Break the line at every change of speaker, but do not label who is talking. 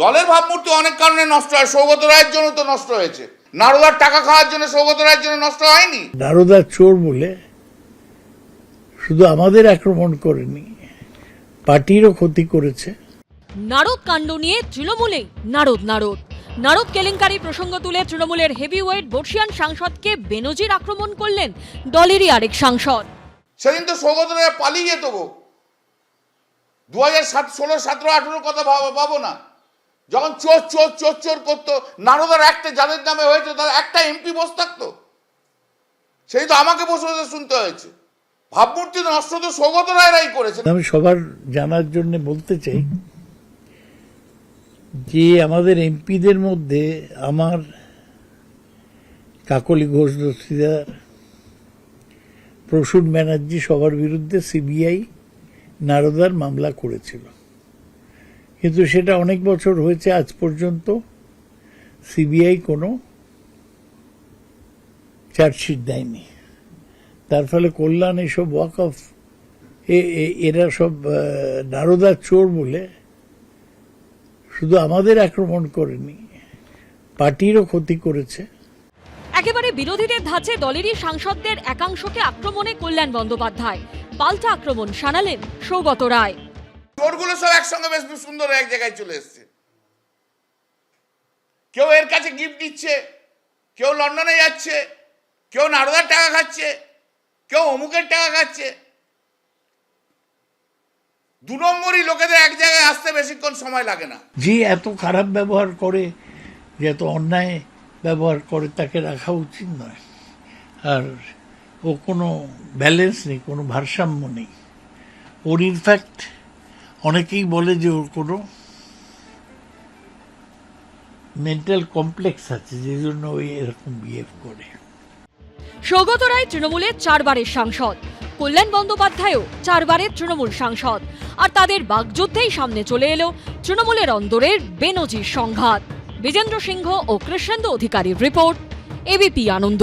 দলের ভাবমূর্তি অনেক কারণে নষ্ট হয়। সৌগত রায়ের জন্য তো নষ্ট হয়েছে। নারদার টাকা খাওয়ার জন্য সৌগত রায়ের জন্য নষ্ট হয়নি?
নারদা চোর বলে শুধু আমাদের আক্রমণ করেনি পার্টিরও ক্ষতি করেছে।
নারদ কাণ্ড নিয়ে তৃণমূলে নারদ নারদ। নারদ কেলেঙ্কারি প্রসঙ্গ তুলে তৃণমূলের হেভিওয়েট বর্ষিয়ান সাংসদকে বেনজির আক্রমণ করলেন দলেরই আরেক সাংসদ।
সেদিন তো সৌগত রায় পালিয়ে যেত গো। দু হাজার সাত ষোলো সতেরো আঠেরোর কথা ভাবো ভাবো না। যখন চোর চোর চোর চোর করতো, নারদার একটা যাদের নামে হয়েছে, তার একটা এমপি বসে থাকতো। সেই তো আমাকে বসে বসে শুনতে হয়েছে। ভাবমূর্তি নষ্ট তো সৌগত রায়রাই করেছে
আমি সবার জানার জন্য বলতে চাই যে আমাদের এমপিদের মধ্যে আমার কাকলি ঘোষ দস্তিদার, প্রসূন ব্যানার্জি সবার বিরুদ্ধে সিবিআই নারদার মামলা করেছিল। কিন্তু সেটা অনেক বছর হয়েছে আজ পর্যন্ত। সিবিআই কোনো চার্জশিট দেয়নি। তার ফলে কল্যাণ এসব ওয়াক অফ এরা সব আহ, নারদা চোর বলে শুধু আমাদের আক্রমণ করেনি পার্টিরও ক্ষতি করেছে।
একেবারে বিরোধীদের ধাঁচে দলেরই সাংসদদের একাংশকে আক্রমণে কল্যাণ বন্দ্যোপাধ্যায়। পাল্টা আক্রমণ শানালেন সৌগত রায়।
চোরগুলো সব একসঙ্গে বেশ সুন্দর এক জায়গায় চলে এসছে। কেউ এর কাছে গিফট দিচ্ছে, কেউ লন্ডনে যাচ্ছে, কেউ নারদার টাকা খাচ্ছে, কেউ অমুকের টাকা খাচ্ছে। দু নম্বরই লোকেদের এক জায়গায় আসতে বেশিক্ষণ সময় লাগে না।
যে এত খারাপ ব্যবহার করে, যে এত অন্যায় ব্যবহার করে, তাকে রাখা উচিত নয়। আর ও কোনো ব্যালেন্স নেই, কোনো ভারসাম্য নেই। ওর ইনফ্যাক্ট অনেকেই বলে যে ওর কোনো মেন্টাল কমপ্লেক্স আছে, যে জন্য ওই এরকম বিহেভ করে।
সৌগত রায় তৃণমূলের চারবারের সাংসদ, কল্যাণ বন্দ্যোপাধ্যায়ও চারবারের তৃণমূল সাংসদ, আর তাদের বাগযুদ্ধেই সামনে চলে এলো তৃণমূলের অন্দরের বেনজির সংঘাত। বিজেন্দ্র সিংহ ও কৃষ্ণেন্দু অধিকারীর রিপোর্ট, এবিপি আনন্দ।